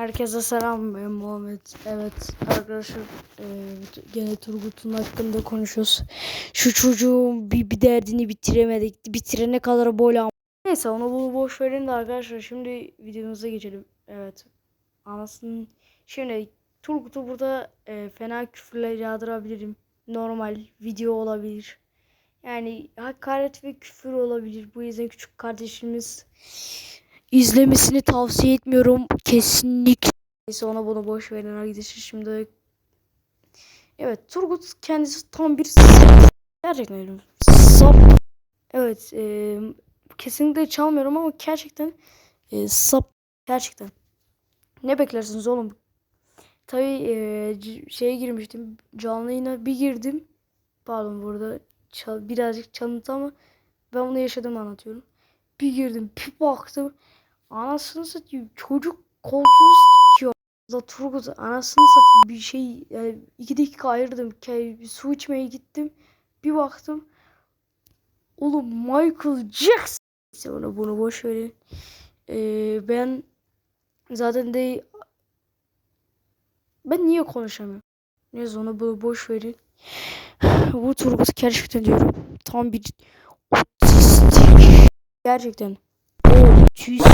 Herkese selam ben Muhammed. Evet arkadaşlar e, gene Turgut'un hakkında konuşuyoruz. Şu çocuğun bir, bir derdini bitiremedik. Bitirene kadar böyle Neyse onu bunu boş verin de arkadaşlar şimdi videomuza geçelim. Evet. Anasının şimdi Turgut'u burada e, fena küfürler yağdırabilirim. Normal video olabilir. Yani hakaret ve küfür olabilir. Bu yüzden küçük kardeşimiz izlemesini tavsiye etmiyorum. Kesinlikle. Neyse ona bunu boş verin arkadaşlar. Şimdi Evet Turgut kendisi tam bir. Gerçekten öyle. Sap. Evet e, kesinlikle çalmıyorum ama gerçekten e, sap. Gerçekten. Ne beklersiniz oğlum? Tabii e, şeye girmiştim. Canlı yayına bir girdim. Pardon burada çal- birazcık çalıntı ama ben bunu yaşadım anlatıyorum. Bir girdim bir baktım. Anasını satayım çocuk koltuğu sikiyor. Da Turgut anasını satayım bir şey yani iki dakika ayırdım. Bir su içmeye gittim. Bir baktım. Oğlum Michael Jackson. Neyse onu bunu boş verin. Ee, ben zaten de ben niye konuşamıyorum? Neyse onu bunu boş verin. Bu Turgut gerçekten diyorum. Tam bir. Gerçekten. Otistik.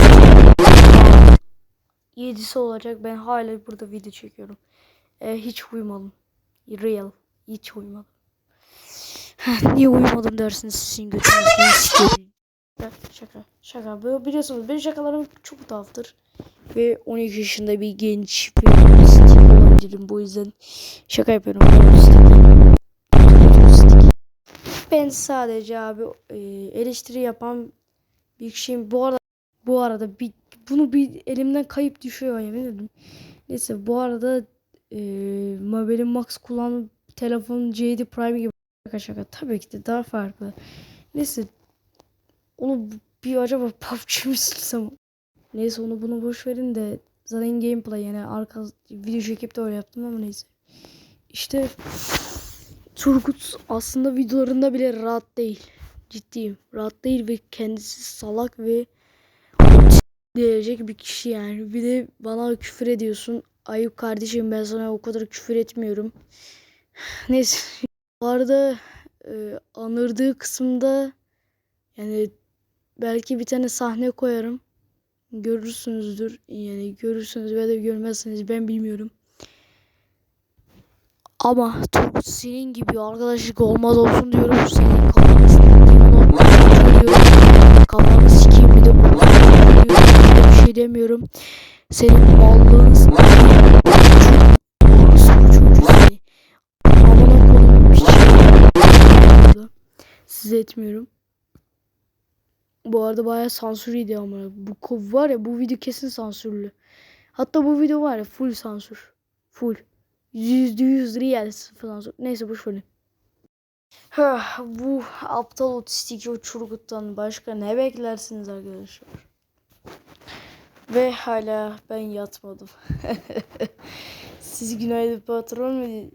Yedisi olacak. Ben hala burada video çekiyorum. Ee, hiç uyumadım. Real. Hiç uyumadım. Niye uyumadım dersiniz sizin götünüzü. Şaka. Şaka. Böyle biliyorsunuz benim şakalarım çok tuhaftır. Ve 12 yaşında bir genç bir olabilirim. Bu yüzden şaka yapıyorum. Ben sadece abi e, eleştiri yapan bir kişiyim. Bu arada bu arada bir bunu bir elimden kayıp düşüyor yemin ederim. Neyse bu arada e, Mabel'in Max kullanıp telefon JD Prime gibi şaka şaka tabii ki de daha farklı. Neyse onu bir acaba PUBG mi silsem? Neyse onu bunu boş verin de zaten gameplay yani arka video çekip de öyle yaptım ama neyse. İşte Turgut aslında videolarında bile rahat değil. Ciddiyim. Rahat değil ve kendisi salak ve diyecek bir kişi yani. Bir de bana küfür ediyorsun. Ayıp kardeşim ben sana o kadar küfür etmiyorum. Neyse. Bu arada e, anırdığı kısımda yani belki bir tane sahne koyarım. Görürsünüzdür. Yani görürsünüz veya da görmezseniz ben bilmiyorum. Ama senin gibi arkadaşlık olmaz olsun diyorum. Senin kafanı koyayım bir şey. Size etmiyorum. Bu arada bayağı sansürlüydü ama. Bu ko- var ya bu video kesin sansürlü. Hatta bu video var ya full sansür. Full. Yüzde yüz real falan. Neyse boş verin. Bu aptal otistik o çurguttan başka ne beklersiniz arkadaşlar? Ve hala ben yatmadım. Siz günaydın patron mu?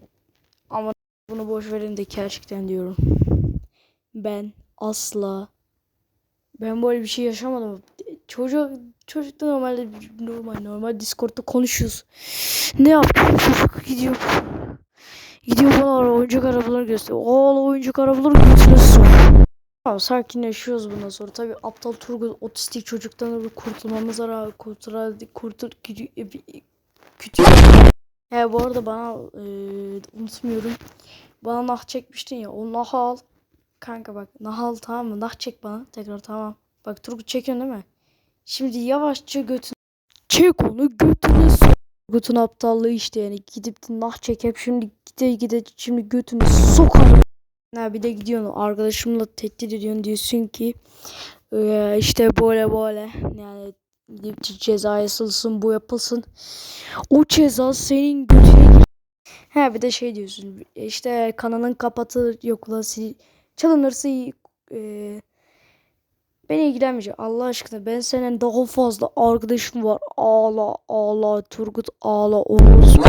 Ama bunu boş verin de gerçekten diyorum. Ben asla ben böyle bir şey yaşamadım. Çocuk çocukta normalde normal normal Discord'da konuşuyoruz. Ne yaptı? Çocuk gidiyor. Gidiyor bana oyuncak arabalar gösteriyor. Oğlu oyuncak arabalar götürüyorsun. Tamam sakinleşiyoruz bundan sonra. Tabii aptal Turgut otistik çocuktan kurtulmamız ara kurtar kurtul kötü. He bu arada bana e, unutmuyorum. Bana nah çekmiştin ya. O nah al. Kanka bak nah al tamam mı? Nah çek bana. Tekrar tamam. Bak Turgut çekiyorsun değil mi? Şimdi yavaşça götün çek onu götüne. Turgut'un aptallığı işte yani gidip nah çekip şimdi gide gide şimdi götünü sokarım. Ha bir de gidiyorsun arkadaşımla tehdit ediyorsun diyorsun ki "Ee, işte böyle böyle yani gidip ceza yazılsın bu yapılsın. O ceza senin götüne. Ha bir de şey diyorsun işte kanalın kapatır yok lan çalınırsa e, Beni ilgilenmeyecek. Allah aşkına ben senin daha fazla arkadaşım var. Ağla ağla Turgut ağla orospu.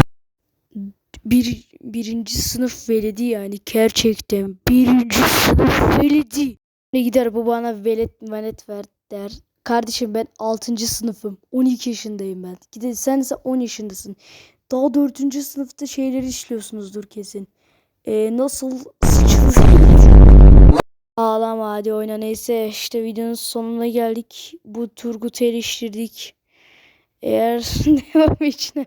Bir, birinci sınıf veledi yani gerçekten birinci sınıf veledi. Ne gider bu bana velet manet ver der. Kardeşim ben 6. sınıfım. 12 yaşındayım ben. Gide sen ise 10 yaşındasın. Daha 4. sınıfta şeyleri işliyorsunuzdur kesin. Ee, nasıl Ağlama hadi oyna neyse işte videonun sonuna geldik. Bu Turgut'u eleştirdik. Eğer devam için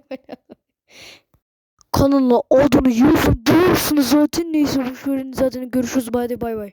kanalına adını yazın bulursunuz zaten neyse verin zaten görüşürüz bay bay bay.